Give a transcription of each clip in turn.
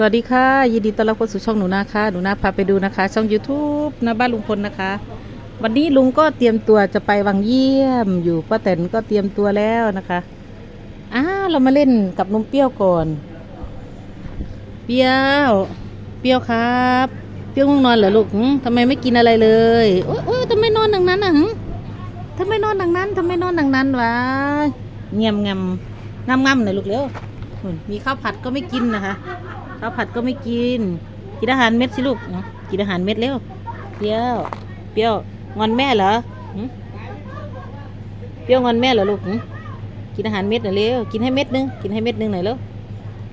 สวัสดีค่ะ ยินดีต้อนรับเข้าสู่ช่องหนูนาค่ะหนูนาพาไปดูนะคะ ช่อง YouTube นะบ้านลุงพลนะคะ วันนี้ลุงก็เตรียมตัวจะไปวังเยี่ยมอยู่ป้าแตนก็เตรียมตัวแล้วนะคะอ้าเรามาเล่นกับนมเปรี้ยวก่อน เปรี้ยว เปรี้ยวครับ เปรี้ยวง่วงนอนเหรอลูกหึทำไมไม่กินอะไรเลยโอ๊ยโอ๊ยทำไมนอนดังนั้นอะหึทำไมนอนดังนั้นทำไมนอนดังนั้นวะเงียมงำงำงำหน่อยลูกเร็ว มีข้าวผัดก็ไม่กินนะคะ ข้าวผัดก็ไม่กิน กินอาหารเม็ดสิลูกเนาะกินอาหารเม็ดเร็วเปรี้ยว เปรี้ยว งอนแม่เหรอเปรี้ยวงอนแม่เหรอลูกกินอาหารเม็ดหน่อยเร็ว กินให้เม็ดนึง กินให้เม็ดนึงหน่อยเร็ว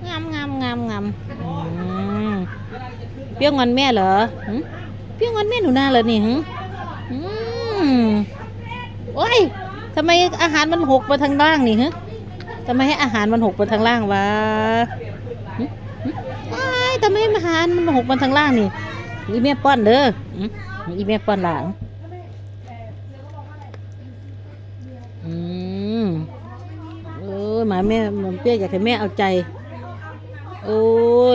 งามงามงามงามเปรี้ยวงอนแม่เหรอเปรี้ยวงอนแม่หนูนาเหรอนี่หึโอ้ยทำไมอาหารมันหกมาทางล่างนี่ฮะ ทำไมให้อาหารมันหกมาทางล่างวะว้ทำไมมาหารมันหกมันทางล่างนี่ อีแม่ป้อนเด้ออืมอีแม่ป้อนหลังอืมโอ้หมาแม่หมาเปรี้ยวอยากให้แม่เอาใจ โอ้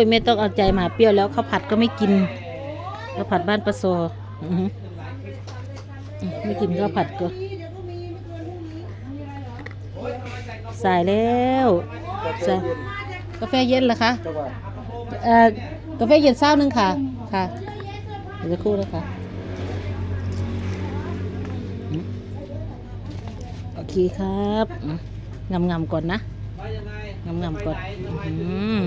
ยแม่ต้องเอาใจหมาเปรี้ยวแล้วข้าวผัดก็ไม่กินข้าวผัดบ้านปะโซไม่กินข้าวผัดก็ สายแล้วสายกาแฟเย็นเหรอคะเอ่อกาแฟเย็นเศร้าหนึ่งค่ะ ค่ะเดี๋ยวจะครู่นะคะอืมโอเคครับอืมงำๆก่อนนะงำๆก่อนอืม